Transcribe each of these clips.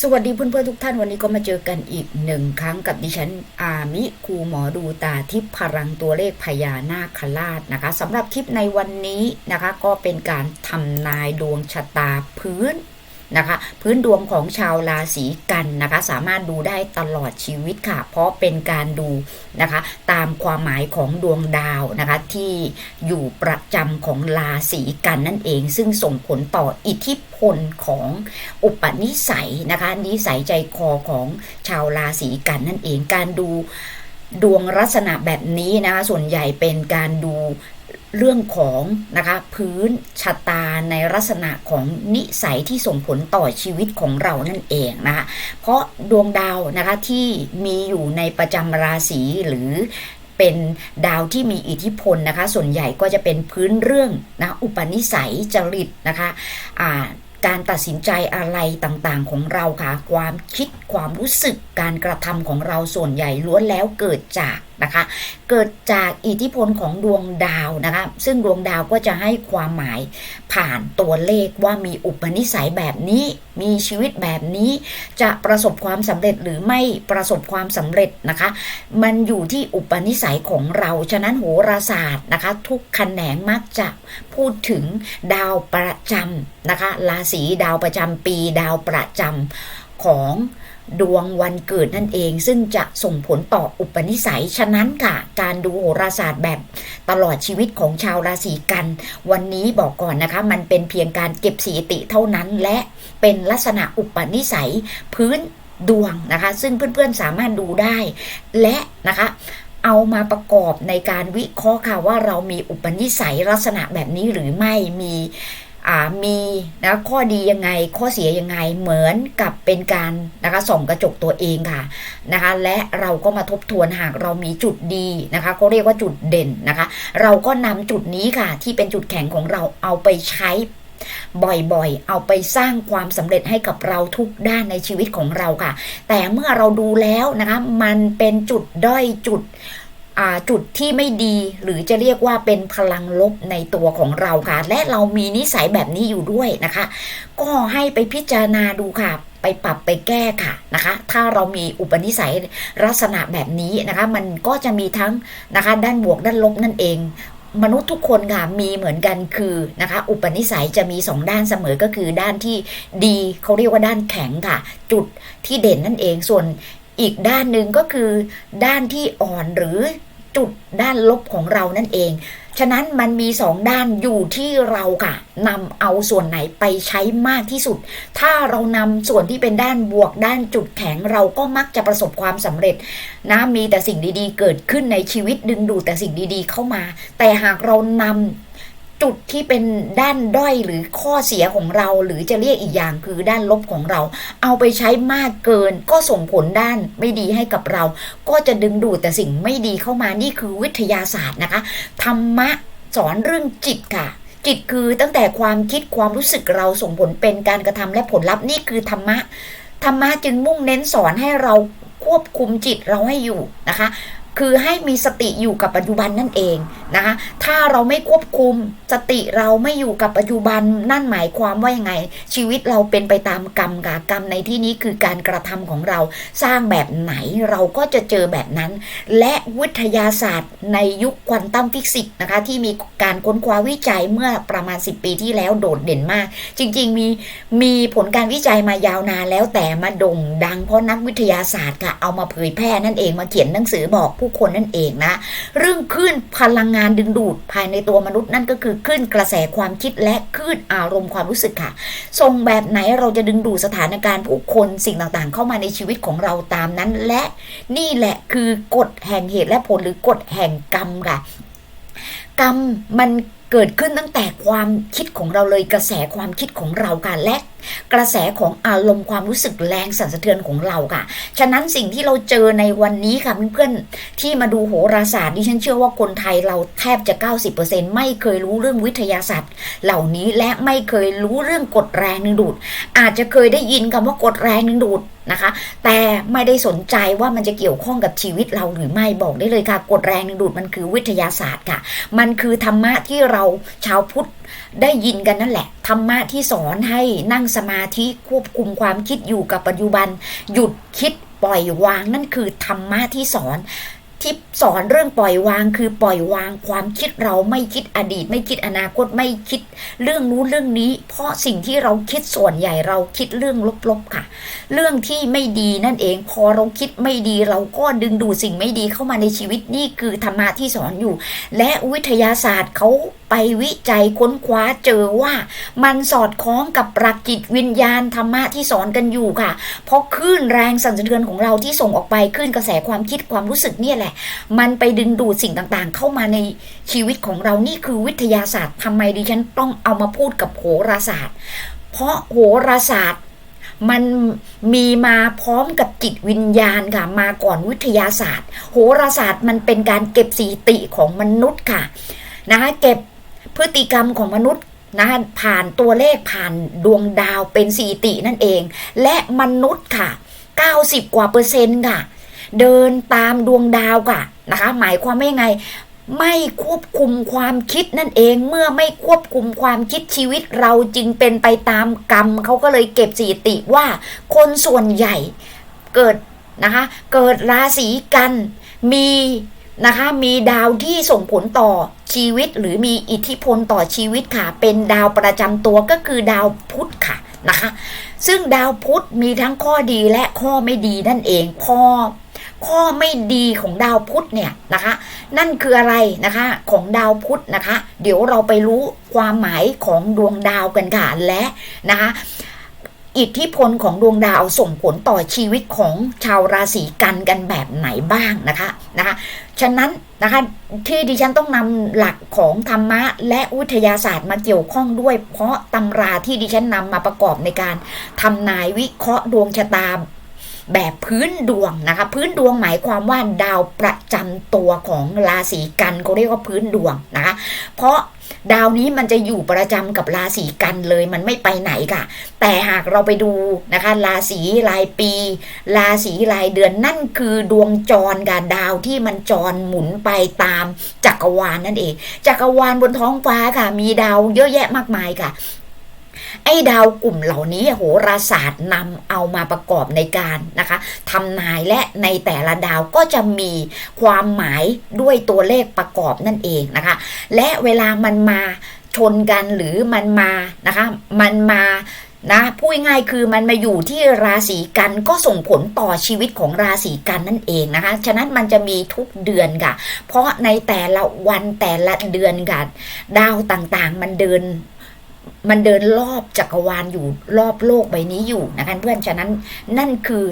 สวัสดีเพื่อนๆทุกท่านวันนี้ก็มาเจอกันอีกหนึ่งครั้งกับดิฉันอามิครูหมอดูตาทิพย์พลังตัวเลขพญานาคราชนะคะสำหรับคลิปในวันนี้นะคะ ก็เป็นการทำนายดวงชะตาพื้น นะคะ พื้นดวงของชาวราศีกันนะคะ สามารถดูได้ตลอดชีวิตค่ะ เพราะเป็นการดูนะคะ ตามความหมายของดวงดาวนะคะที่อยู่ประจำของราศีกันนั่นเอง ซึ่งส่งผลต่ออิทธิพลของอุปนิสัยนะคะ นิสัยใจคอของชาวราศีกันนั่นเองการดูดวงลักษณะแบบนี้นะคะส่วนใหญ่เป็นการดู เรื่องของนะคะพื้นชะตาในลักษณะของนิสัยที่ส่งผลต่อชีวิตของเรานั่นเองนะคะเพราะดวงดาวนะคะที่มีอยู่ในประจำราศีหรือเป็นดาวที่มีอิทธิพลนะคะ ส่วนใหญ่ก็จะเป็นพื้นเรื่องนะอุปนิสัยจริตนะคะอ่าการตัดสินใจอะไรต่างๆของเราค่ะ ความคิดความรู้สึกการกระทำของเราส่วนใหญ่ล้วนแล้วเกิดจากนะคะ เกิดจากอิทธิพลของดวงดาวนะคะ ซึ่งดวงดาวก็จะให้ความหมายผ่านตัวเลขว่ามีอุปนิสัยแบบนี้ มีชีวิตแบบนี้ จะประสบความสำเร็จหรือไม่ประสบความสำเร็จนะคะ มันอยู่ที่อุปนิสัยของเรา ฉะนั้นโหราศาสตร์นะคะ ทุกแขนงมักจะพูดถึงดาวประจำนะคะ ราศีดาวประจำปีดาวประจำของ ดวงวันเกิดนั่นเองซึ่งจะส่งผลต่ออุปนิสัย ฉะนั้นค่ะ การดูโหราศาสตร์แบบตลอดชีวิตของชาวราศีกัน วันนี้บอกก่อนนะคะ มันเป็นเพียงการเก็บสถิติเท่านั้น และเป็นลักษณะอุปนิสัยพื้นดวงนะคะ ซึ่งเพื่อนๆสามารถดูได้ และนะคะเอามาประกอบในการวิเคราะห์ค่ะว่าเรามีอุปนิสัยลักษณะแบบนี้หรือไม่มี มีนะข้อดียังไงข้อเสียยังไงเหมือนกับเป็นการนะคะส่องกระจกตัวเองค่ะนะคะ และเราก็มาทบทวนหากเรามีจุดดีนะคะเขาเรียกว่าจุดเด่นนะคะ เราก็นำจุดนี้ค่ะ ที่เป็นจุดแข็งของเราเอาไปใช้บ่อยๆ เอาไปสร้างความสำเร็จให้กับเราทุกด้านในชีวิตของเราค่ะ แต่เมื่อเราดูแล้วนะคะ มันเป็นจุดด้อยจุด จุดที่ไม่ดีหรือจะเรียกว่าเป็นพลังลบในตัวของเราค่ะ และเรามีนิสัยแบบนี้อยู่ด้วยนะคะ ก็ให้ไปพิจารณาดูค่ะไปปรับไปแก้ค่ะนะคะ ถ้าเรามีอุปนิสัยลักษณะแบบนี้นะคะ มันก็จะมีทั้งนะคะด้านบวกด้านลบนั่นเอง มนุษย์ทุกคนค่ะมีเหมือนกันคือนะคะ อุปนิสัยจะมีสองด้านเสมอก็คือด้านที่ดีเขาเรียกว่าด้านแข็งค่ะ จุดที่เด่นนั่นเองส่วน อีกด้านหนึ่งก็คือ ด้านที่อ่อนหรือจุดด้านลบของเรานั่นเอง ฉะนั้นมันมีสองด้านอยู่ที่เราค่ะนำเอาส่วนไหนไปใช้มากที่สุด ถ้าเรานำส่วนที่เป็นด้านบวกด้านจุดแข็งเราก็มักจะประสบความสำเร็จนะมีแต่สิ่งดีๆ เกิดขึ้นในชีวิตดึงดูดแต่สิ่งดีๆ เข้ามา แต่หากเรานำ จุดที่เป็นด้านด้อยหรือข้อเสียของเรา หรือจะเรียกอีกอย่างคือด้านลบของเรา เอาไปใช้มากเกิน ก็ส่งผลด้านไม่ดีให้กับเรา ก็จะดึงดูดแต่สิ่งไม่ดีเข้ามานี่คือวิทยาศาสตร์นะคะธรรมะสอนเรื่องจิตค่ะจิตคือตั้งแต่ความคิดความรู้สึกเราส่งผลเป็นการกระทำและผลลัพธ์นี่คือธรรมะธรรมะจึงมุ่งเน้นสอนให้เราควบคุมจิตเราให้อยู่นะคะ คือให้มีสติอยู่กับปัจจุบันนั่นเองนะคะถ้าเราไม่ควบคุมสติเราไม่อยู่กับปัจจุบันนั่นหมายความว่ายังไง ชีวิตเราเป็นไปตามกรรมกับกรรมในที่นี้คือการกระทำของเราสร้างแบบไหนเราก็จะเจอแบบนั้น และวิทยาศาสตร์ในยุคควอนตัมฟิสิกส์นะคะที่มีการค้นคว้าวิจัยเมื่อประมาณ 10 ปีที่แล้วโดดเด่นมาก จริงๆมีมีผลการวิจัยมายาวนานแล้วแต่มาด่งดังเพราะนักวิทยาศาสตร์ค่ะเอามาเผยแพร่นั่นเองมาเขียนหนังสือบอกผู้คนนั่นเองนะ เรื่องคลื่นพลังงานดึงดูดภายในตัวมนุษย์นั่นก็คือคลื่นกระแสความคิดและคลื่นอารมณ์ความรู้สึกค่ะทรงแบบไหนเราจะดึงดูดสถานการณ์ผู้คนสิ่งต่างๆ เข้ามาในชีวิตของเราตามนั้น และนี่แหละคือกฎแห่งเหตุและผลหรือกฎแห่งกรรมค่ะ กรรมมัน เกิดขึ้นตั้งแต่ความคิดของเราเลยกระแสความคิดของเราค่ะและกระแสของอารมณ์ความรู้สึกแรงสั่นสะเทือนของเราค่ะ ฉะนั้นสิ่งที่เราเจอในวันนี้ค่ะเพื่อนๆที่มาดูโหราศาสตร์ดิฉันเชื่อว่าคนไทยเราแทบจะ 90%ไม่เคยรู้เรื่องวิทยาศาสตร์ เหล่านี้และไม่เคยรู้เรื่องกฎแรงนึงดูด อาจจะเคยได้ยินคำว่ากฎแรงนึงดูด นะคะ แต่ไม่ได้สนใจว่ามันจะเกี่ยวข้องกับชีวิตเราหรือไม่บอกได้เลยค่ะ กฎแรงดึงดูดมันคือวิทยาศาสตร์ค่ะ มันคือธรรมะที่เราชาวพุทธได้ยินกันนั่นแหละ ธรรมะที่สอนให้นั่งสมาธิควบคุมความคิดอยู่กับปัจจุบัน หยุดคิดปล่อยวางนั่นคือธรรมะที่สอน ที่สอนเรื่องปล่อยวางคือปล่อยวางความคิดเราไม่คิดอดีต ไม่คิดอนาคตไม่คิดเรื่องนู้นเรื่องนี้ เพราะสิ่งที่เราคิดส่วนใหญ่เราคิดเรื่องลบๆค่ะ เรื่องที่ไม่ดีนั่นเอง พอเราคิดไม่ดีเราก็ดึงดูดสิ่งไม่ดีเข้ามาในชีวิตนี่คือธรรมะที่สอนอยู่ และวิทยาศาสตร์เขา ไปวิจัยค้นคว้าเจอว่า มันสอดคล้องกับหลักจิตวิญญาณธรรมะที่สอนกันอยู่ค่ะ เพราะคลื่นแรงสั่นสะเทือนของเราที่ส่งออกไปคลื่นกระแสความคิดความรู้สึกเนี่ยแหละ มันไปดึงดูดสิ่งต่างๆ เข้ามาในชีวิตของเรานี่คือวิทยาศาสตร์ทำไมดิฉันต้องเอามาพูดกับโหราศาสตร์ เพราะโหราศาสตร์มันมีมาพร้อมกับจิตวิญญาณค่ะ มาก่อนวิทยาศาสตร์ โหราศาสตร์มันเป็นการเก็บสถิติของมนุษย์ค่ะ นะคะเก็บ พฤติกรรมของมนุษย์นะผ่านตัวเลขผ่านดวงดาวเป็นสถิตินั่นเอง และมนุษย์ค่ะ 90 กว่าเปอร์เซ็นต์ค่ะ เดินตามดวงดาวค่ะนะคะ หมายความว่ายังไงไม่ควบคุมความคิดนั่นเองเมื่อไม่ควบคุมความคิดชีวิตเราจึงเป็นไปตามกรรมเขาก็เลยเก็บสถิติว่า คนส่วนใหญ่เกิดนะคะ เกิดราศีกันมี นะคะ มีดาวที่ส่งผลต่อชีวิต หรือมีอิทธิพลต่อชีวิตค่ะ เป็นดาวประจำตัวก็คือดาวพุธค่ะนะคะ ซึ่งดาวพุธมีทั้งข้อดีและข้อไม่ดีนั่นเองพอข้อไม่ดีของดาวพุธเนี่ยนะคะ นั่นคืออะไรนะคะของดาวพุธนะคะ เดี๋ยวเราไปรู้ความหมายของดวงดาวกันค่ะและนะคะ อิทธิพลของดวงดาวส่งผลต่อชีวิตของชาวราศีกันกันแบบไหนบ้างนะคะนะคะฉะนั้นนะคะที่ดิฉันต้องนำหลักของธรรมะและวิทยาศาสตร์มาเกี่ยวข้องด้วย เพราะตำราที่ดิฉันนำมาประกอบในการทำนายวิเคราะห์ดวงชะตา แบบพื้นดวงนะคะ พื้นดวงหมายความว่าดาวประจำตัวของราศีกันเขาเรียกว่าพื้นดวงนะคะ เพราะดาวนี้มันจะอยู่ประจำกับราศีกันเลยมันไม่ไปไหนค่ะ แต่หากเราไปดูนะคะ ราศีรายปี ราศีรายเดือนนั่นคือดวงจรกับดาวที่มันจรหมุนไปตามจักรวาลนั่นเอง จักรวาลบนท้องฟ้าค่ะ มีดาวเยอะแยะมากมายค่ะ ไอ้ดาวกลุ่มเหล่านี้โหราศาสตร์นำเอามาประกอบในการนะคะทำนายและในแต่ละดาวก็จะมีความหมายด้วยตัวเลขประกอบนั่นเองนะคะ และเวลามันมาชนกันหรือมันมานะคะ มันมานะพูดง่ายคือมันมาอยู่ที่ราศีกันก็ส่งผลต่อชีวิตของราศีกันนั่นเองนะคะ ฉะนั้นมันจะมีทุกเดือนค่ะ เพราะในแต่ละวันแต่ละเดือนค่ะดาวต่างๆ มันเดิน มันเดินรอบจักรวาลอยู่รอบโลกใบนี้อยู่นะคะเพื่อนฉะนั้นนั่นคือ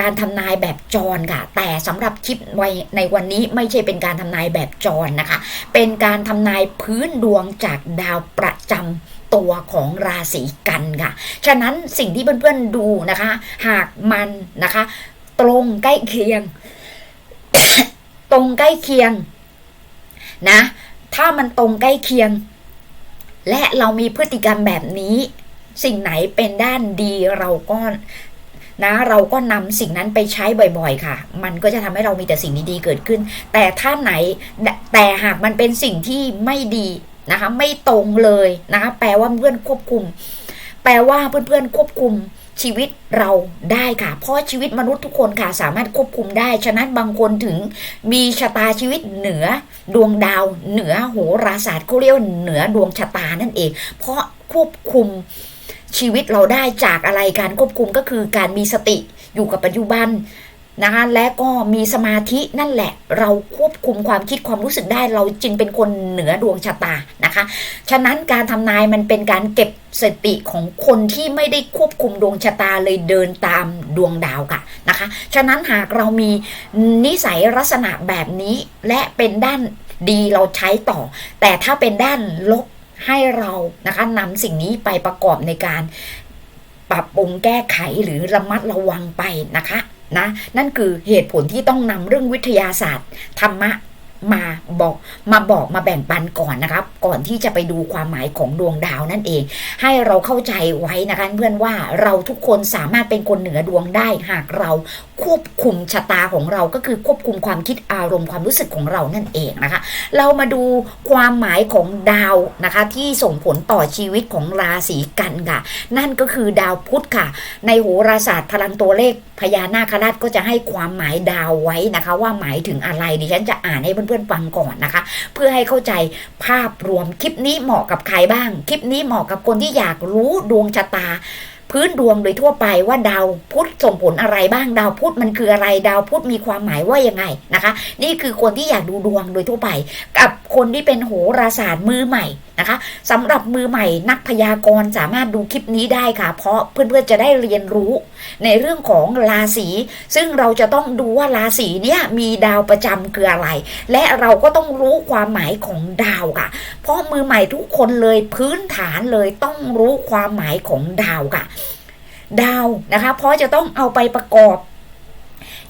การทำนายแบบจรค่ะ แต่สำหรับคลิปในวันนี้ไม่ใช่เป็นการทำนายแบบจรนะคะ เป็นการทำนายพื้นดวงจากดาวประจำตัวของราศีกันค่ะ ฉะนั้นสิ่งที่เพื่อนๆดูนะคะ หากมันนะคะ ตรงใกล้เคียง ตรงใกล้เคียงนะ ถ้ามันตรงใกล้เคียง และเรามีพฤติกรรมแบบนี้ สิ่งไหนเป็นด้านดีเราก็นะเราก็นำสิ่งนั้นไปใช้บ่อยๆ ค่ะ มันก็จะทำให้เรามีแต่สิ่งดีๆเกิดขึ้น แต่ถ้าไหนแต่หากมันเป็นสิ่งที่ไม่ดีนะคะ ไม่ตรงเลยนะคะ แปลว่าเพื่อนควบคุม แปลว่าเพื่อนๆควบคุม ชีวิตเราได้ค่ะ เพราะชีวิตมนุษย์ทุกคนค่ะสามารถควบคุมได้ ฉะนั้นบางคนถึงมีชะตาชีวิตเหนือดวงดาว เหนือโหราศาสตร์เขาเรียกว่าเหนือดวงชะตานั่นเอง เพราะควบคุมชีวิตเราได้จากอะไรการควบคุมก็คือการมีสติอยู่กับปัจจุบัน นะคะและก็มีสมาธินั่นแหละ เราควบคุมความคิดความรู้สึกได้ เราจึงเป็นคนเหนือดวงชะตานะคะ ฉะนั้นการทำนายมันเป็นการเก็บสติของคนที่ไม่ได้ควบคุมดวงชะตาเลยเดินตามดวงดาวค่ะนะคะ ฉะนั้นหากเรามีนิสัยลักษณะแบบนี้และเป็นด้านดีเราใช้ต่อ แต่ถ้าเป็นด้านลบให้เรานะคะนำสิ่งนี้ไปประกอบในการปรับปรุงแก้ไขหรือระมัดระวังไปนะคะ นะ นั่นคือเหตุผลที่ต้องนำเรื่องวิทยาศาสตร์ธรรมะมาบอกมาบอกมาแบ่งปันก่อนนะครับ ก่อนที่จะไปดูความหมายของดวงดาวนั่นเอง ให้เราเข้าใจไว้นะคะเพื่อนว่าเราทุกคนสามารถเป็นคนเหนือดวงได้หากเราควบคุมชะตาของเราก็คือควบคุมความคิดอารมณ์ความรู้สึกของเรานั่นเองนะคะ เรามาดูความหมายของดาวนะคะ ที่ส่งผลต่อชีวิตของราศีกันค่ะ นั่นก็คือดาวพุธค่ะ ในโหราศาสตร์พลังตัวเลขพญานาคราชก็จะให้ความหมายดาวไว้นะคะ ว่าหมายถึงอะไรดิฉันจะอ่านให้เพื่อนๆฟังก่อนนะคะ เพื่อให้เข้าใจภาพรวมคลิปนี้เหมาะกับใครบ้าง คลิปนี้เหมาะกับคนที่อยากรู้ดวงชะตา พื้นดวงโดยทั่วไปว่าดาวพุธส่งผลอะไรบ้างดาวพุธมันคืออะไรดาวพุธมีความหมายว่ายังไงนะคะ นี่คือคนที่อยากดูดวงโดยทั่วไป กับคนที่เป็นโหราศาสตร์มือใหม่นะคะสำหรับมือใหม่นักพยากรณ์สามารถดูคลิปนี้ได้ค่ะ เพราะเพื่อนๆจะได้เรียนรู้ ในเรื่องของราศีซึ่งเราจะต้องดูว่าราศีเนี้ยมีดาวประจำคืออะไร และเราก็ต้องรู้ความหมายของดาวค่ะ เพราะมือใหม่ทุกคนเลยพื้นฐานเลยต้องรู้ความหมายของดาวค่ะ ดาวนะคะ เพราะจะต้องเอาไปประกอบ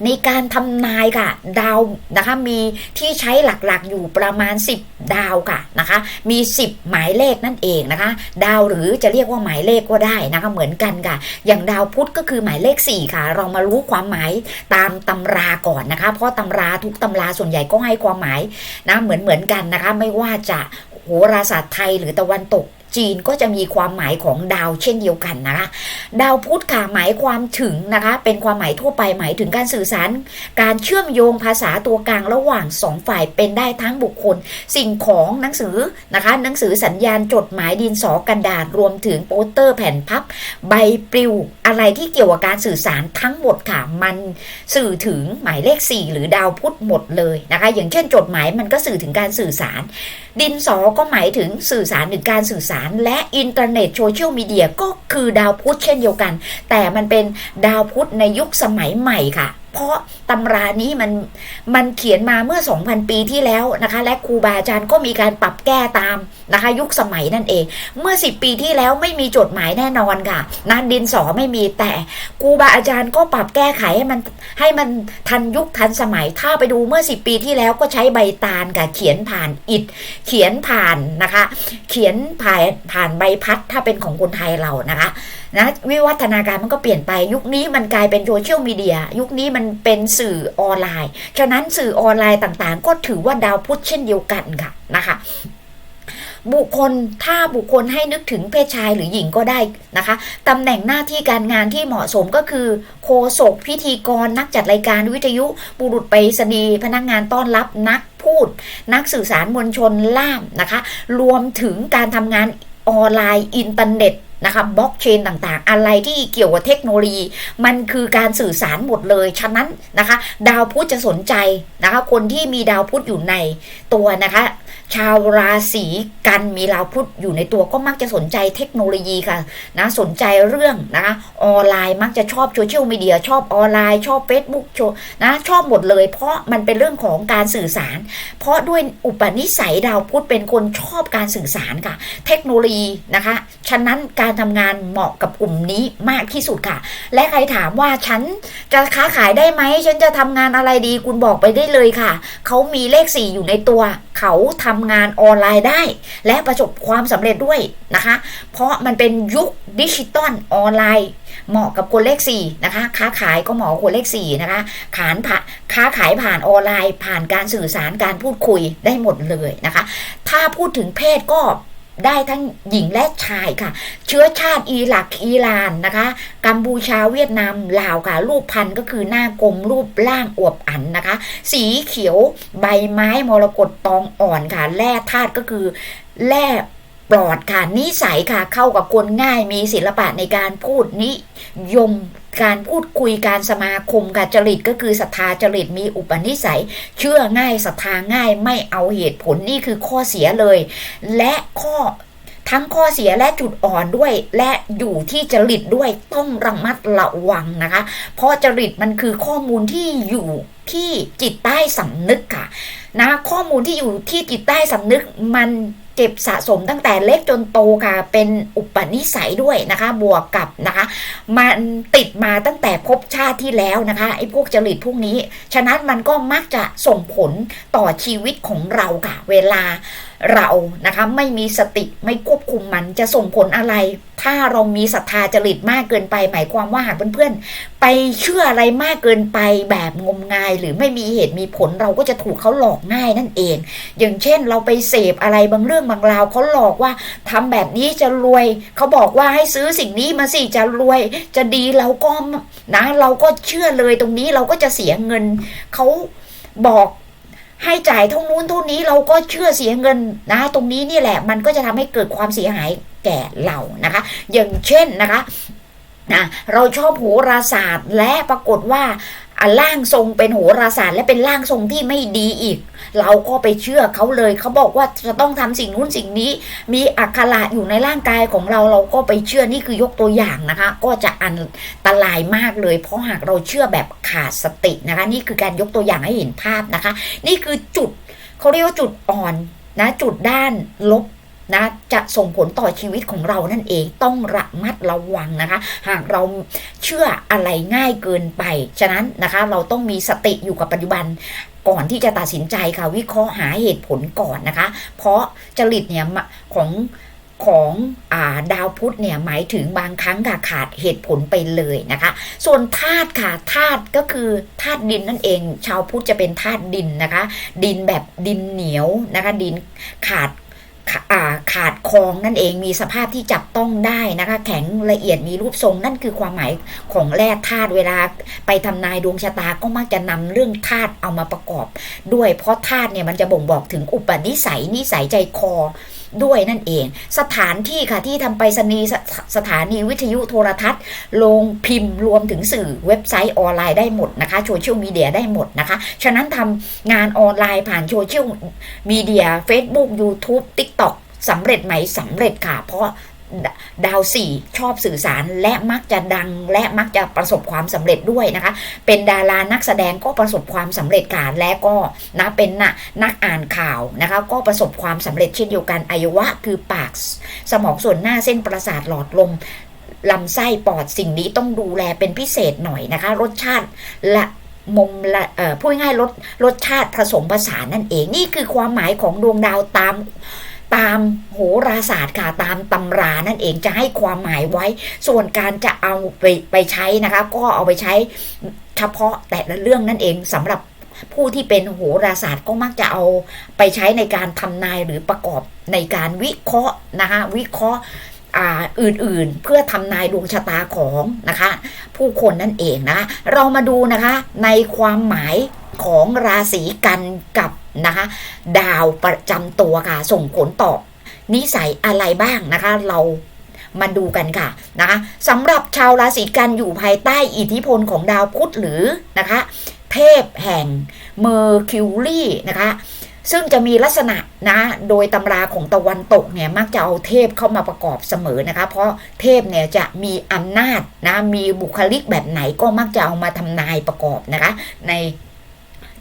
ในการทำนายค่ะ ดาวนะคะมีที่ใช้หลักๆอยู่ประมาณ 10 ดาวค่ะนะคะ มี 10 หมายเลขนั่นเองนะคะ ดาวหรือจะเรียกว่าหมายเลขก็ได้นะคะเหมือนกันค่ะ อย่างดาวพุธก็คือหมายเลข 4 ค่ะ เรามารู้ความหมายตามตำราก่อนนะคะ เพราะตำราทุกตำราส่วนใหญ่ก็ให้ความหมายนะเหมือนเหมือนกันนะคะ ไม่ว่าจะโหราศาสตร์ไทยหรือตะวันตก จีนก็จะมีความหมายของดาวเช่นเดียวกันนะคะ ดาวพุธค่ะหมายความถึงนะคะ เป็นความหมายทั่วไปหมายถึงการสื่อสาร การเชื่อมโยงภาษาตัวกลางระหว่างสองฝ่ายเป็นได้ทั้งบุคคล สิ่งของหนังสือนะคะ หนังสือสัญญาณจดหมายดินสอกระดาษรวมถึงโปสเตอร์แผ่นพับ ใบปลิว อะไรที่เกี่ยวกับการสื่อสารทั้งหมดค่ะมันสื่อถึงหมายเลข 4 หรือดาวพุธหมดเลยนะคะ อย่างเช่นจดหมายมันก็สื่อถึงการสื่อสาร ดินสอก็หมายถึงสื่อสารหรือการสื่อสารและอินเทอร์เน็ตโซเชียลมีเดียก็คือดาวพุธเช่นเดียวกัน แต่มันเป็นดาวพุธในยุคสมัยใหม่ค่ะ เพราะตำรานี้มันมันเขียนมาเมื่อ 2,000 ปีที่แล้วนะคะ และครูบาอาจารย์ก็มีการปรับแก้ตามนะคะ ยุคสมัยนั่นเอง เมื่อ 10 ปีที่แล้วไม่มีจดหมายแน่นอนค่ะนะดินสอไม่มีแต่ครูบาอาจารย์ก็ปรับแก้ไขให้มันให้มันทันยุคทันสมัยถ้าไปดูเมื่อ 10 ปีที่แล้วก็ใช้ใบตาลค่ะเขียนผ่านอิฐเขียนผ่านนะคะ เขียนผ่านผ่านใบพัดถ้าเป็นของคนไทยเรานะคะ นะวิวัฒนาการมันก็เปลี่ยนไป ยุคนี้มันกลายเป็นโซเชียลมีเดียยุคนี้มันเป็นสื่อออนไลน์ ฉะนั้นสื่อออนไลน์ต่างๆ ก็ถือว่าดาวพุธเช่นเดียวกันค่ะนะคะบุคคลถ้าบุคคลให้นึกถึงเพศชายหรือหญิงก็ได้นะคะตำแหน่งหน้าที่การงานที่เหมาะสมก็คือโฆษกพิธีกร นักจัดรายการวิทยุบุรุษไปรษณีย์พนักงานต้อนรับนักพูด นักสื่อสารมวลชนล่ามนะคะ รวมถึงการทำงานออนไลน์ อินเทอร์เน็ต นะคะบล็อกเชนต่างๆ อะไรที่เกี่ยวกับเทคโนโลยี มันคือการสื่อสารหมดเลย ฉะนั้นนะคะ ดาวพุธจะสนใจนะคะ คนที่มีดาวพุธอยู่ในตัวนะคะ ชาวราศีกันมีดาวพุธอยู่ในตัวก็มักจะสนใจเทคโนโลยีค่ะนะสนใจเรื่องนะคะออนไลน์มักจะชอบโซเชียลมีเดียชอบออนไลน์ ชอบ Facebook ชนะชอบหมดเลย เพราะมันเป็นเรื่องของการสื่อสาร เพราะด้วยอุปนิสัยดาวพุธเป็นคนชอบการสื่อสารค่ะ เทคโนโลยีนะคะ ฉะนั้นการทำงานเหมาะกับกลุ่มนี้มากที่สุดค่ะ และใครถามว่าฉันจะค้าขายได้ไหมฉันจะทำงานอะไรดีคุณบอกไปได้เลยค่ะเขามีเลข4อยู่ในตัวเขาทำงานออนไลน์ได้ และประสบความสำเร็จด้วยนะคะ เพราะมันเป็นยุคดิจิตอลออนไลน์ เหมาะกับคนเลข4นะคะ ค้าขายก็เหมาะกับคนเลข4นะคะขานผ่าค้าขายผ่านออนไลน์ ผ่านการสื่อสารการพูดคุยได้หมดเลยนะคะ ถ้าพูดถึงเพศก็ ได้ทั้งหญิงและชายค่ะ เชื้อชาติอิหรักอิหร่านนะคะ กัมพูชาเวียดนามลาวค่ะ รูปพันธุ์ก็คือหน้ากลมรูปร่างอวบอันนะคะ สีเขียวใบไม้มรกตตองอ่อนค่ะแร่ธาตุก็คือแร่ ปลอดค่ะนิสัยค่ะ เข้ากับคนง่ายมีศิลปะในการพูดนิยมการพูดคุยการสมาคมค่ะจริตก็คือศรัทธาจริตมีอุปนิสัย เชื่อง่ายศรัทธาง่ายไม่เอาเหตุผลนี่คือข้อเสียเลย และข้อทั้งข้อเสียและจุดอ่อนด้วย และอยู่ที่จริตด้วยต้องระมัดระวังนะคะ เพราะจริตมันคือข้อมูลที่อยู่ที่จิตใต้สำนึกค่ะ นะ ข้อมูลที่อยู่ที่จิตใต้สำนึกมัน เก็บสะสมตั้งแต่เล็กจนโตค่ะเป็นอุปนิสัยด้วยนะคะ บวกกับนะคะ มันติดมาตั้งแต่ภพชาติที่แล้วนะคะไอ้พวกจริตพวกนี้ ฉะนั้นมันก็มักจะส่งผลต่อชีวิตของเราค่ะ เวลา เรานะคะไม่มีสติไม่ควบคุมมันจะส่งผลอะไร ถ้าเรามีศรัทธาจริตมากเกินไป หมายความว่าหากเพื่อนๆไปเชื่ออะไรมากเกินไปแบบงมงาย หรือไม่มีเหตุมีผลเราก็จะถูกเขาหลอกง่ายนั่นเอง อย่างเช่นเราไปเสพอะไรบางเรื่องบางราวเขาหลอกว่าทำแบบนี้จะรวยเขาบอกว่าให้ซื้อสิ่งนี้มาสิจะรวย จะดีเราก็นะเราก็เชื่อเลยตรงนี้เราก็จะเสียเงินเขาบอก ให้จ่ายเท่านู้นเท่านี้เราก็เชื่อเสียเงินนะ ตรงนี้นี่แหละมันก็จะทำให้เกิดความเสียหายแก่เรานะคะ อย่างเช่นนะคะนะเราชอบโหราศาสตร์และปรากฏว่า อะร่างทรงเป็นโหราศาสตร์และเป็นร่างทรงที่ไม่ดีอีก เราก็ไปเชื่อเขาเลยเขาบอกว่าจะต้องทำสิ่งนู้นสิ่งนี้ มีอักขระอยู่ในร่างกายของเราเราก็ไปเชื่อนี่คือยกตัวอย่างนะคะ ก็จะอันตรายมากเลย เพราะหากเราเชื่อแบบขาดสตินะคะ นี่คือการยกตัวอย่างให้เห็นภาพนะคะ นี่คือจุดเขาเรียกว่าจุดอ่อนนะจุดด้านลบ นะจะส่งผลต่อชีวิตของเรานั่นเองต้องระมัดระวังนะคะ หากเราเชื่ออะไรง่ายเกินไป ฉะนั้นนะคะเราต้องมีสติอยู่กับปัจจุบันก่อนที่จะตัดสินใจค่ะวิเคราะห์หาเหตุผลก่อนนะคะ เพราะจริตเนี่ยของของอาดาวพุธเนี่ยหมายถึงบางครั้งค่ะขาดเหตุผลไปเลยนะคะ ส่วนธาตุค่ะธาตุก็คือธาตุดินนั่นเอง ชาวพุธจะเป็นธาตุดินนะคะ ดินแบบดินเหนียวนะคะ ดินขาด ขาดคลองนั่นเองมีสภาพที่จับต้องได้นะคะ แข็งละเอียดมีรูปทรงนั่นคือความหมายของแร่ธาตุเวลา ไปทำนายดวงชะตาก็มักจะนำเรื่องธาตุเอามาประกอบ ด้วยเพราะธาตุเนี่ยมันจะบ่งบอกถึงอุปนิสัยนิสัยใจคอ ด้วยนั่นเอง สถานที่ค่ะที่ทำไปรษณีย์สสถานีวิทยุโทรทัศน์ ลงพิมพ์รวมถึงสื่อเว็บไซต์ออนไลน์ได้หมดนะคะโซเชียลมีเดียได้หมดนะคะ ฉะนั้นทำงานออนไลน์ผ่านโซเชียลมีเดีย Facebook YouTube TikTok สำเร็จไหมสำเร็จค่ะ เพราะ ดาวสี่ชอบสื่อสารและมักจะดังและมักจะประสบความสำเร็จด้วยนะคะ เป็นดารานักแสดงก็ประสบความสำเร็จการและก็นะเป็นนะนักอ่านข่าวนะคะก็ประสบความสำเร็จเช่นเดียวกันอวัยวะคือปากสมองส่วนหน้าเส้นประสาทหลอดลมลำไส้ปอดสิ่งนี้ต้องดูแลเป็นพิเศษหน่อยนะคะ รสชาติละมมละเอ่อพูดง่ายรสรสชาติผสมผสานนั่นเองนี่คือความหมายของดวงดาวตาม ตามโหราศาสตร์ค่ะตามตำรานั่นเองจะให้ความหมายไว้ ส่วนการจะเอาไปไปใช้นะคะ ก็เอาไปใช้เฉพาะแต่ละเรื่องนั่นเองสำหรับผู้ที่เป็นโหราศาสตร์ก็มักจะเอาไปใช้ในการทำนายหรือประกอบในการวิเคราะห์นะคะวิเคราะห์อื่นๆ เพื่อทำนายดวงชะตาของนะคะ ผู้คนนั่นเองนะ เรามาดูนะคะในความหมายของราศีกันกับ นะคะดาวประจำตัวค่ะ ส่งผลต่อนิสัยอะไรบ้างนะคะ เรามาดูกันค่ะนะคะสำหรับชาวราศีกันอยู่ภายใต้อิทธิพลของดาวพุธหรือนะคะ เทพแห่งเมอร์คิวรีนะคะซึ่งจะมีลักษณะนะ โดยตำราของตะวันตกเนี่ยมักจะเอาเทพเข้ามาประกอบเสมอนะคะ เพราะเทพเนี่ยจะมีอำนาจนะ มีบุคลิกแบบไหนก็มักจะเอามาทำนายประกอบนะคะ ใน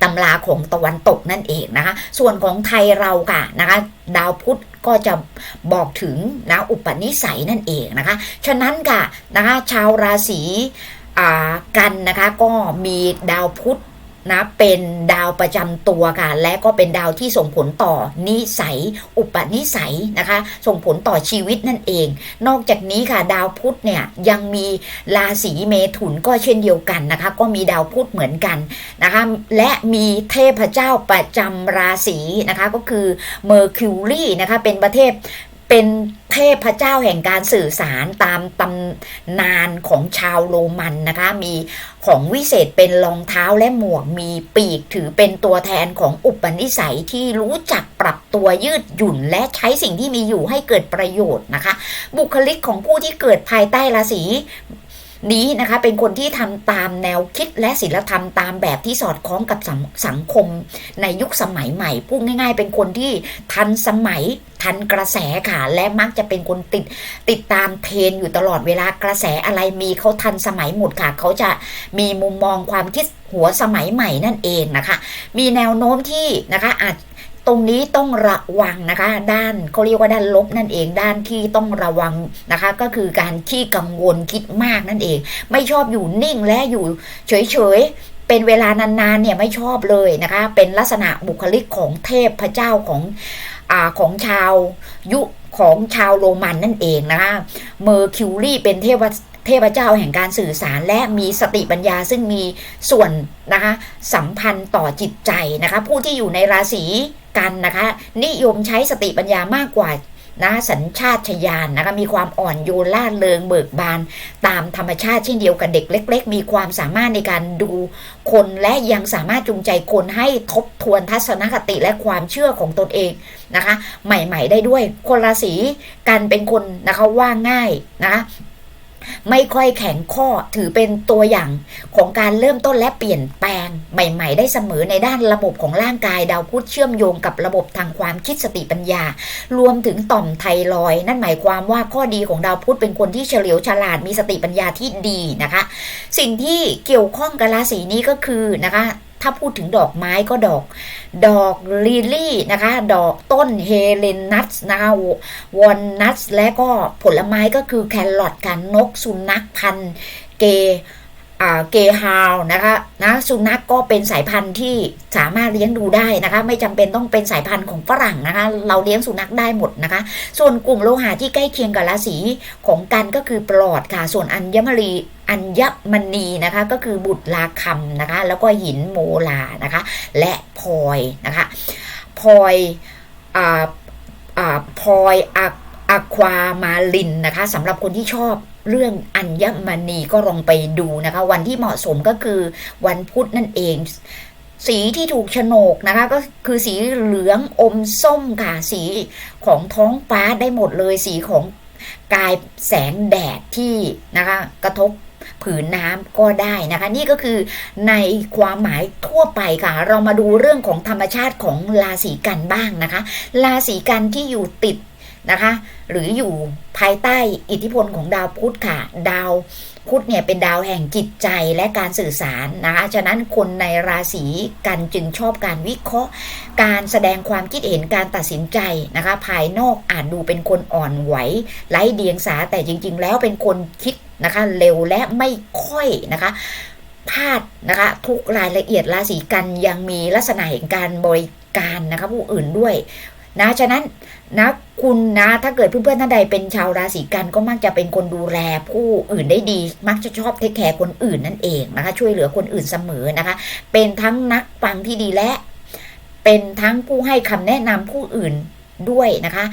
ตำราของตะวันตกนั่นเองนะคะ ส่วนของไทยเราค่ะนะคะดาวพุธก็จะบอกถึงนะอุปนิสัยนั่นเองนะคะ ฉะนั้นค่ะนะคะชาวราศีกันนะคะก็มีดาวพุธ นะเป็นดาวประจำตัวค่ะ และก็เป็นดาวที่ส่งผลต่อนิสัย อุปนิสัยนะคะ ส่งผลต่อชีวิตนั่นเอง นอกจากนี้ค่ะดาวพุธเนี่ยยังมีราศีเมถุนก็เช่นเดียวกันนะคะ ก็มีดาวพุธเหมือนกันนะคะ และมีเทพเจ้าประจำราศีนะคะ ก็คือเมอร์คิวรีนะคะ เป็นประเทศ เป็นเทพเจ้าแห่งการสื่อสารตามตำนานของชาวโรมันนะคะ มีของวิเศษเป็นรองเท้าและหมวกมีปีกถือเป็นตัวแทนของอุปนิสัยที่รู้จักปรับตัวยืดหยุ่น และใช้สิ่งที่มีอยู่ให้เกิดประโยชน์นะคะ บุคลิกของผู้ที่เกิดภายใต้ราศี นี้นะคะเป็นคนที่ทำตามแนวคิดและศีลธรรมตามแบบที่สอดคล้องกับสสังคมในยุคสมัยใหม่พูดง่าย ๆ เป็นคนที่ทันสมัยทันกระแสค่ะ และมักจะเป็นคนติดติดตามเทรนอยู่ตลอดเวลากระแสอะไรมีเขาทันสมัยหมดค่ะ เขาจะมีมุมมองความคิดหัวสมัยใหม่นั่นเองนะคะ มีแนวโน้มที่นะคะอาจ ตรงนี้ต้องระวังนะคะ ด้านเขาเรียกว่าด้านลบนั่นเองด้านที่ต้องระวังนะคะ ก็คือการขี้กังวลคิดมากนั่นเอง ไม่ชอบอยู่นิ่งและอยู่เฉยเป็นเวลานานๆเนี่ยไม่ชอบเลยนะคะ เป็นลักษณะบุคลิกของเทพพระเจ้าของอาของชาวยุของชาวโรมันนั่นเองนะคะเมอร์คิวรีเป็นเทพเทพเจ้าแห่งการสื่อสารและมีสติปัญญาซึ่งมีส่วนนะคะสัมพันธ์ต่อจิตใจนะคะผู้ที่อยู่ในราศี กันนะคะ นิยมใช้สติปัญญามากกว่านะสัญชาตญาณนะคะมีความอ่อนโยนล่าเริงเบิกบาน ตามธรรมชาติเช่นเดียวกับเด็กเล็ก ๆ มีความสามารถในการดูคนและยังสามารถจูงใจคนให้ทบทวนทัศนคติและความเชื่อของตนเองนะคะ ใหม่ ๆ ได้ด้วยคนราศีกันเป็นคนนะคะว่าง่ายนะคะ ไม่ค่อยแข็งข้อถือเป็นตัวอย่างของการเริ่มต้นและเปลี่ยนแปลง ใหม่ ๆ ได้เสมอในด้านระบบของร่างกายดาวพุธเชื่อมโยงกับระบบทางความคิดสติปัญญา รวมถึงต่อมไทรอย นั่นหมายความว่าข้อดีของดาวพุธเป็นคนที่เฉลียวฉลาดมีสติปัญญาที่ดีนะคะ สิ่งที่เกี่ยวข้องกับราศีนี้ก็คือนะคะ ถ้าพูดถึงดอกไม้ก็ดอก ดอกลิลี่นะคะ ดอกต้นเฮเลนนัทนะคะวอลนัทและก็ผลไม้ก็คือแครอทกันนกสุนัขพันเก เกฮาวนะคะนะสุนัขกก็เป็นสายพันธุ์ที่สามารถเลี้ยงดูได้นะคะ ไม่จำเป็นต้องเป็นสายพันธุ์ของฝรั่งนะคะ เราเลี้ยงสุนัขได้หมดนะคะ ส่วนกลุ่มโลหะที่ใกล้เคียงกับราศีของกันก็คือปลอดค่ะ ส่วนอัญมณีอัญมณีนะคะ ก็คือบุตรลาคำนะคะ แล้วก็หินโมลานะคะ และพลอยนะคะพลอยอ่าอ่าพลอยอะอะความาลินนะคะสำหรับคนที่ชอบ เรื่องอัญมณีก็ลองไปดูนะคะ วันที่เหมาะสมก็คือวันพุธนั่นเอง สีที่ถูกโฉนกนะคะ ก็คือสีเหลืองอมส้มค่ะสีของท้องฟ้าได้หมดเลยสีของกายแสงแดดที่นะคะ กระทบผืนน้ำก็ได้นะคะ นี่ก็คือในความหมายทั่วไปค่ะ เรามาดูเรื่องของธรรมชาติของราศีกันบ้างนะคะ ราศีกันที่อยู่ติด นะคะ หรืออยู่ภายใต้อิทธิพลของดาวพุธค่ะ ดาวพุธเนี่ยเป็นดาวแห่งจิตใจและการสื่อสารนะคะ ฉะนั้นคนในราศีกันจึงชอบการวิเคราะห์ การแสดงความคิดเห็นการตัดสินใจนะคะ ภายนอกอาจดูเป็นคนอ่อนไหวไร้เดียงสาแต่จริง ๆ แล้วเป็นคนคิดนะคะ เร็วและไม่ค่อยนะคะพลาดนะคะทุกรายละเอียดราศีกันยังมีลักษณะแห่งการบริการนะคะผู้อื่นด้วย นะฉะนั้นนะคุณนะถ้าเกิดเพื่อนๆท่านใดเป็นชาวราศีกันก็มักจะเป็นคนดูแลผู้อื่นได้ดี มักจะชอบเทคแคร์คนอื่นนั่นเองนะคะ ช่วยเหลือคนอื่นเสมอนะคะ เป็นทั้งนักฟังที่ดีและ เป็นทั้งผู้ให้คำแนะนำผู้อื่นด้วยนะคะ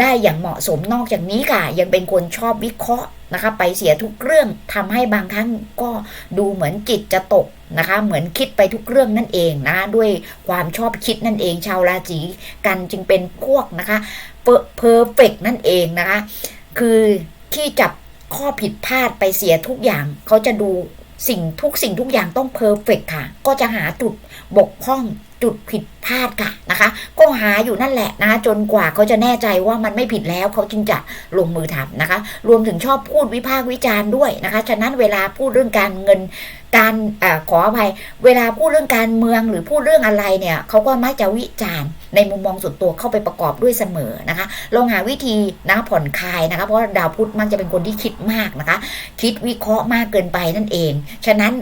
ได้อย่างเหมาะสมนอกจากนี้ค่ะ ยังเป็นคนชอบวิเคราะห์นะคะ ไปเสียทุกเรื่องทำให้บางครั้งก็ดูเหมือนจิตจะตก นะคะ เหมือนคิดไปทุกเรื่องนั่นเองนะด้วยความชอบคิดนั่นเองชาวราศีกันจึงเป็นพวกนะคะเพอร์เฟกนั่นเองนะคะ คือที่จับข้อผิดพลาดไปเสียทุกอย่างเขาจะดูสิ่งทุกสิ่งทุกอย่างต้องเพอร์เฟกค่ะ ก็จะหาจุดบกพร่อง จุดผิดพลาดค่ะนะคะ ก็หาอยู่นั่นแหละนะจนกว่าเขาจะแน่ใจว่ามันไม่ผิดแล้วเขาจึงจะลงมือทำนะคะ รวมถึงชอบพูดวิพากษ์วิจารณ์ด้วยนะคะ ฉะนั้นเวลาพูดเรื่องการเงินการอขออภัยเวลาพูดเรื่องการเมืองหรือพูดเรื่องอะไรเนี่ยเขาก็มักจะวิจารณ์ ในมุมมองส่วนตัวเข้าไปประกอบด้วยเสมอนะคะลองหาวิธีนะผ่อนคลายนะคะเพราะดาวพุธมักจะเป็นคนที่คิดมากนะคะ คิดวิเคราะห์มากเกินไปนั่นเอง ฉะนั้น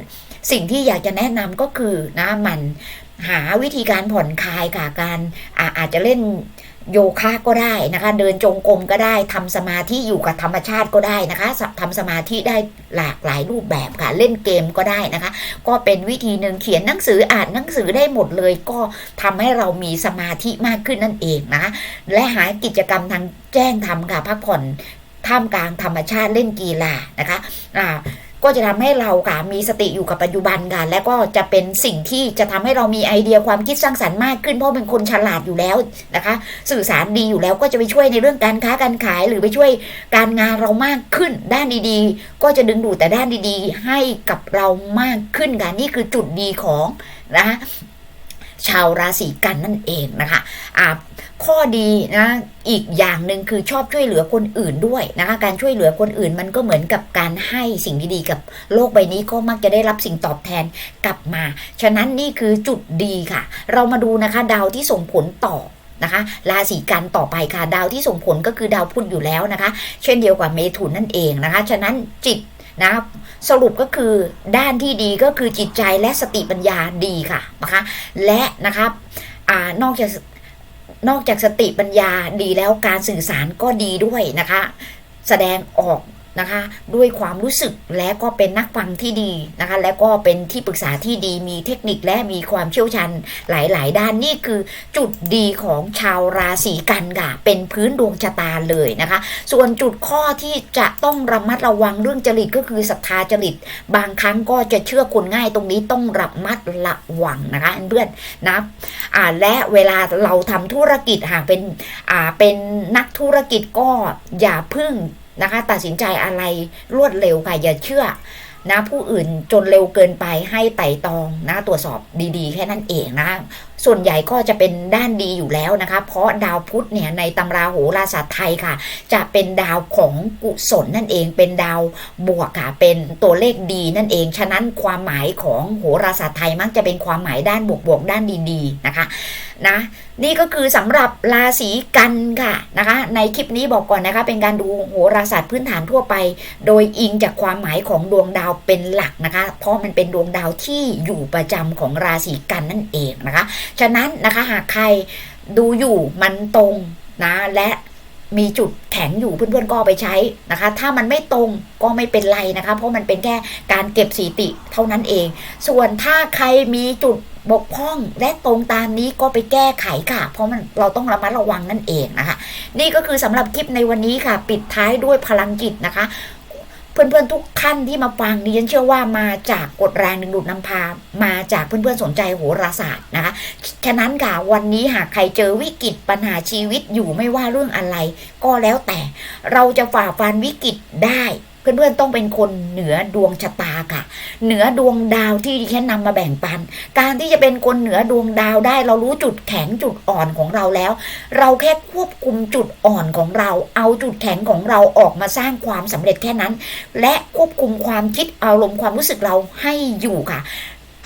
สิ่งที่อยากจะแนะนำก็คือนะมัน หาวิธีการผ่อนคลายค่ะการอาอาจจะเล่นโยคะก็ได้นะคะ เดินจงกรมก็ได้ทำสมาธิอยู่กับธรรมชาติก็ได้นะคะทำสมาธิได้หลากหลายรูปแบบค่ะ เล่นเกมก็ได้นะคะ ก็เป็นวิธีหนึ่งเขียนหนังสืออ่านหนังสือได้หมดเลย ก็ทำให้เรามีสมาธิมากขึ้นนั่นเองนะะและหากิจกรรมทางแจ้งทำค่ะพักผ่อนท่ามกลางธรรมชาติเล่นกีฬานะคะอ่า ก็จะทำให้เราค่ะมีสติอยู่กับปัจจุบันค่ะและก็จะเป็นสิ่งที่จะทำให้เรามีไอเดียความคิดสร้างสรรค์มากขึ้นเพราะเป็นคนฉลาดอยู่แล้วนะคะ สื่อสารดีอยู่แล้วก็จะไปช่วยในเรื่องการค้าการขายหรือไปช่วยการงานเรามากขึ้น ด้านดีๆ ก็จะดึงดูดแต่ด้านดีๆ ให้กับเรามากขึ้นค่ะนี่คือจุดดีของนะคะ ชาวราศีกันนั่นเองนะคะอ่าข้อดีนะอีกอย่างหนึ่งคือชอบช่วยเหลือคนอื่นด้วยนะคะการช่วยเหลือคนอื่นมันก็เหมือนกับการให้สิ่งดีๆกับโลกใบนี้ก็มักจะได้รับสิ่งตอบแทนกลับมา ฉะนั้นนี่คือจุดดีค่ะ เรามาดูนะคะดาวที่ส่งผลต่อนะคะราศีกันต่อไปค่ะดาวที่ส่งผลก็คือดาวพุธอยู่แล้วนะคะ เช่นเดียวกับเมถุนนั่นเองนะคะ ฉะนั้นจิต นะสรุปก็คือด้านที่ดีก็คือจิตใจและสติปัญญาดีค่ะนะคะและนะครับอนอกจากนอกจากสติปัญญาดีแล้วการสื่อสารก็ดีด้วยนะคะ แสดงออก นะคะ ด้วยความรู้สึกและก็เป็นนักฟังที่ดีนะคะ และก็เป็นที่ปรึกษาที่ดีมีเทคนิคและมีความเชี่ยวชาญหลาย ๆ ด้านนี่คือจุดดีของชาวราศีกันค่ะ เป็นพื้นดวงชะตาเลยนะคะ ส่วนจุดข้อที่จะต้องระมัดระวังเรื่องจริตก็คือศรัทธาจริต บางครั้งก็จะเชื่อคนง่ายตรงนี้ต้องระมัดระวังนะคะเพื่อนนะอ่าและเวลาเราทำธุรกิจหากเป็นอ่าเป็นนักธุรกิจก็อย่าพึ่ง นะคะ ตัดสินใจอะไรรวดเร็วค่ะ อย่าเชื่อนะผู้อื่นจนเร็วเกินไปให้ไต่ตองนะตรวจสอบดีๆ แค่นั้นเองนะคะ ส่วนใหญ่ก็จะเป็นด้านดีอยู่แล้วนะคะ เพราะดาวพุธเนี่ยในตำราโหราศาสตร์ไทยค่ะ จะเป็นดาวของกุศลนั่นเองเป็นดาวบวกค่ะเป็นตัวเลขดีนั่นเอง ฉะนั้นความหมายของโหราศาสตร์ไทยมักจะเป็นความหมายด้านบวกบวกๆด้านดีๆนะคะนะนี่ก็คือสำหรับราศีกันค่ะนะคะ ในคลิปนี้บอกก่อนนะคะ เป็นการดูโหราศาสตร์พื้นฐานทั่วไป โดยอิงจากความหมายของดวงดาวเป็นหลักนะคะ เพราะมันเป็นดวงดาวที่อยู่ประจำของราศีกันนั่นเองนะคะฉะนั้นนะคะหากใครดูอยู่มันตรงนะและมีจุดแข็งอยู่เพื่อนๆก็ไปใช้นะคะ ถ้ามันไม่ตรงก็ไม่เป็นไรนะคะ เพราะมันเป็นแค่การเก็บสถิติเท่านั้นเอง ส่วนถ้าใครมีจุดบกพร่องและตรงตามนี้ก็ไปแก้ไขค่ะ เพราะมันเราต้องระมัดระวังนั่นเองนะคะ นี่ก็คือสำหรับคลิปในวันนี้ค่ะ ปิดท้ายด้วยพลังจิตนะคะ เพื่อนๆทุกขั้นที่มาฟังดิฉันเชื่อว่ามาจากกฎแรงดึงดูดนำพา มาจากเพื่อนๆสนใจโหราศาสตร์นะคะ ฉะนั้นค่ะวันนี้หากใครเจอวิกฤตปัญหาชีวิตอยู่ไม่ว่าเรื่องอะไร ก็แล้วแต่เราจะฝ่าฟันวิกฤตได้ เพื่อนๆต้องเป็นคนเหนือดวงชะตาค่ะ เหนือดวงดาวที่ดิฉันนำมาแบ่งปัน การที่จะเป็นคนเหนือดวงดาวได้ เรารู้จุดแข็งจุดอ่อนของเราแล้ว เราแค่ควบคุมจุดอ่อนของเรา เอาจุดแข็งของเราออกมาสร้างความสำเร็จแค่นั้น และควบคุมความคิดอารมณ์ความรู้สึกเราให้อยู่ค่ะ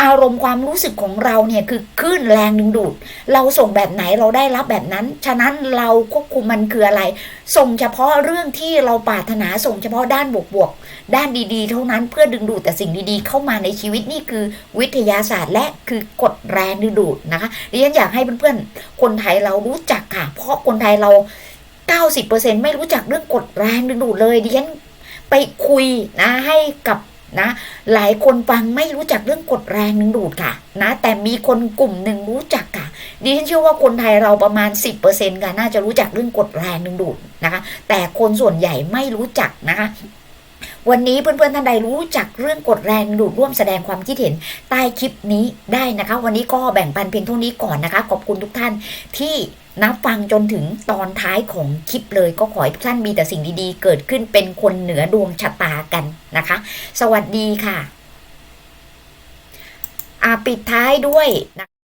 อารมณ์ความรู้สึกของเราเนี่ยคือคลื่นแรงดึงดูด เราส่งแบบไหนเราได้รับแบบนั้น ฉะนั้นเราควบคุมมันคืออะไร ส่งเฉพาะเรื่องที่เราปรารถนาส่งเฉพาะด้านบวกๆด้านดีๆ เท่านั้นเพื่อดึงดูดแต่สิ่งดีๆ เข้ามาในชีวิตนี่คือวิทยาศาสตร์ และคือกฎแรงดึงดูดนะคะดิฉันอยากให้เพื่อนๆคนไทยเรารู้จักค่ะ เพราะคนไทยเรา 90%ไม่รู้จักเรื่องกฎแรงดึงดูดเลยดิฉันไปคุยนะให้กับ นะ หลายคนฟังไม่รู้จักเรื่องกฎแรงดึงดูดค่ะ นะ แต่มีคนกลุ่มหนึ่งรู้จักค่ะดิฉันเชื่อว่าคนไทยเราประมาณ 10%ค่ะน่าจะรู้จักเรื่องกฎแรงดึงดูดนะคะ แต่คนส่วนใหญ่ไม่รู้จักนะคะวันนี้เพื่อนๆท่านใดรู้จักเรื่องกฎแรงดูดร่วมแสดงความคิดเห็นใต้คลิปนี้ได้นะคะ วันนี้ก็แบ่งปันเพียงเท่านี้ก่อนนะคะ ขอบคุณทุกท่านที่ นับฟังจนถึงตอนท้ายของคลิปเลยก็ขอให้ทุกท่านมีแต่สิ่งดีๆ เกิดขึ้นเป็นคนเหนือดวงชะตากันนะคะ สวัสดีค่ะ อ่าปิดท้ายด้วยนะ